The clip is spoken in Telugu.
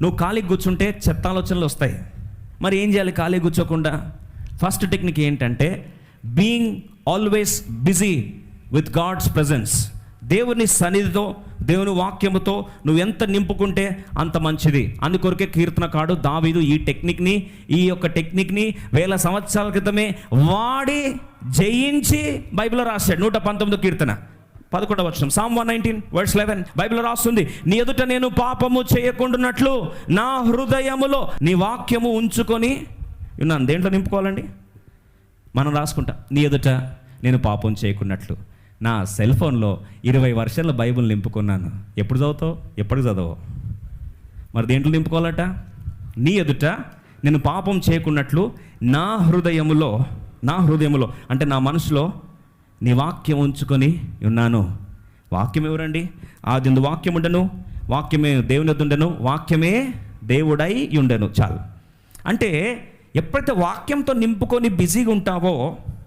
నువ్వు ఖాళీ కూర్చుంటే చెత్త ఆలోచనలు వస్తాయి. మరి ఏం చేయాలి ఖాళీ కూర్చోకుండా? ఫస్ట్ టెక్నిక్ ఏంటంటే being always busy with God's presence దేవుని సన్నిధితో దేవుని వాక్యముతో నువ్వు ఎంత నింపుకుంటే అంత మంచిది. అందుకొరకే కీర్తనకాడు దావీదు ఈ టెక్నిక్ని ఈ యొక్క టెక్నిక్ని వేల సంవత్సరాల క్రితమే వాడి జయించి బైబిల్లో రాశాడు. నూట పంతొమ్మిది కీర్తన. పదకొండవ వచనం. Psalm one nineteen words eleven Bible రాస్తుంది నీ ఎదుట నేను పాపము చేయకుండాన్నట్లు నా హృదయములో నీ వాక్యము ఉంచుకొని ఉన్నాను దేంట్లో నింపుకోవాలండి? మనం రాసుకుంటా నీ ఎదుట నేను పాపం చేయకున్నట్లు నా సెల్ ఫోన్లో ఇరవై వర్షాల బైబిల్ నింపుకున్నాను. ఎప్పుడు చదువుతావు? ఎప్పుడు చదవవు. మరి దేంట్లో నింపుకోవాలట? నీ ఎదుట నేను పాపం చేయకున్నట్లు నా హృదయములో నా హృదయములో అంటే నా మనసులో నీ వాక్యం ఉంచుకొని ఉన్నాను. వాక్యం ఎవరండి? ఆది వాక్యం ఉండను వాక్యమే దేవుని ఉండను వాక్యమే దేవుడై ఉండను. చాలు. అంటే ఎప్పుడైతే వాక్యంతో నింపుకొని బిజీగా ఉంటావో